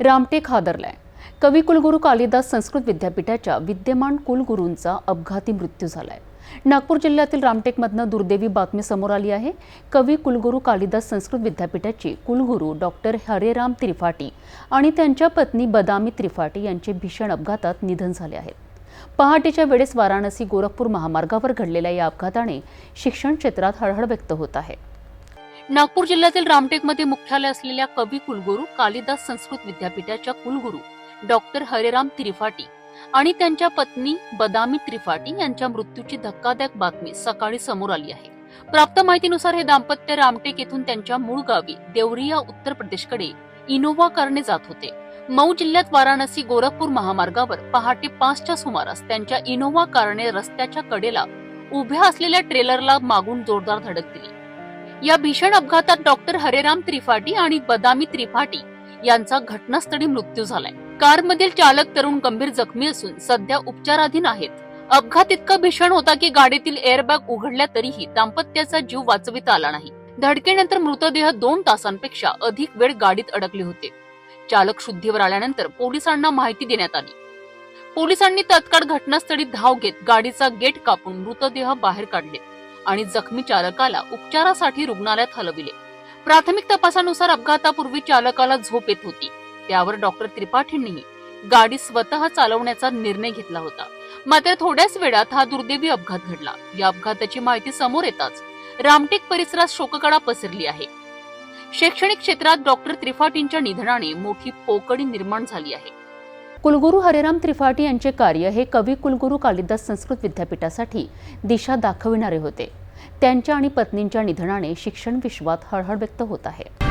रामटेक हादरलाय. कवी कुलगुरू कालिदास संस्कृत विद्यापीठाच्या विद्यमान कुलगुरूंचा अपघाती मृत्यू झालाय. नागपूर जिल्ह्यातील रामटेकमधनं दुर्दैवी बातमी समोर आली आहे. कवी कुलगुरू कालिदास संस्कृत विद्यापीठाचे कुलगुरू डॉक्टर हरेराम त्रिपाठी आणि त्यांच्या पत्नी बदामी त्रिपाठी यांचे भीषण अपघातात निधन झाले आहे. पहाटेच्या वेळेस वाराणसी गोरखपूर महामार्गावर घडलेल्या या अपघाताने शिक्षण क्षेत्रात हळहळ व्यक्त होत आहे. नागपूर जिल्ह्यातील रामटेकमध्ये मुख्यालय असलेल्या कवी कुलगुरू कालिदास संस्कृत विद्यापीठाच्या कुलगुरू डॉक्टर हरेराम त्रिपाठी आणि त्यांच्या पत्नी बदामी त्रिपाठी यांच्या मृत्यूची धक्कादायक बातमी सकाळी समोर आली आहे. प्राप्त माहितीनुसार हे दाम्पत्य रामटेक येथून त्यांच्या मूळ गावी देवरिया उत्तर प्रदेशकडे इनोव्हा कारने जात होते. मऊ जिल्ह्यात वाराणसी गोरखपूर महामार्गावर पहाटे पाचच्या सुमारास त्यांच्या इनोव्हा कारने रस्त्याच्या कडेला उभ्या असलेल्या ट्रेलरला मागून जोरदार धडक दिली. या भीषण अपघातात डॉक्टर हरेराम त्रिपाठी आणि बदामी त्रिपाठी यांचा घटनास्थळी मृत्यू झालाय. कारमधील चालक तरुण गंभीर जखमी असून सध्या उपचाराधीन आहेत. अपघात इतका भीषण होता की गाडीतील एअरबॅग उघडल्या तरीही दाम्पत्याचा जीव वाचविता आला नाही. धडकेनंतर मृतदेह दोन तासांपेक्षा अधिक वेळ गाडीत अडकले होते. चालक शुद्धीवर आल्यानंतर पोलिसांना माहिती देण्यात आली. पोलिसांनी तत्काळ घटनास्थळी धाव घेत गाडीचा गेट कापून मृतदेह बाहेर काढले. आणि जखमी चालकाला उपचारासाठी रुग्णालयात हलविले. प्राथमिक तपासानुसार अपघातापूर्वी चालकाला झोप येत होती. त्यावर डॉक्टर त्रिपाठींनीही गाडी स्वतः चालवण्याचा निर्णय घेतला होता. मात्र थोड्याच वेळात हा दुर्दैवी अपघात घडला. या अपघाताची माहिती समोर येताच रामटेक परिसरात शोककडा पसरली आहे. शैक्षणिक क्षेत्रात डॉक्टर त्रिपाठींच्या निधनाने मोठी पोकळी निर्माण झाली आहे. कुलगुरू हरेराम त्रिपाठी यांचे कार्य हे कवी कुलगुरू कालिदास संस्कृत विद्यापीठासाठी दिशा दाखविणारे होते. त्यांच्या आणि पत्नींच्या निधनाने शिक्षण विश्वात हळहळ व्यक्त होत आहे.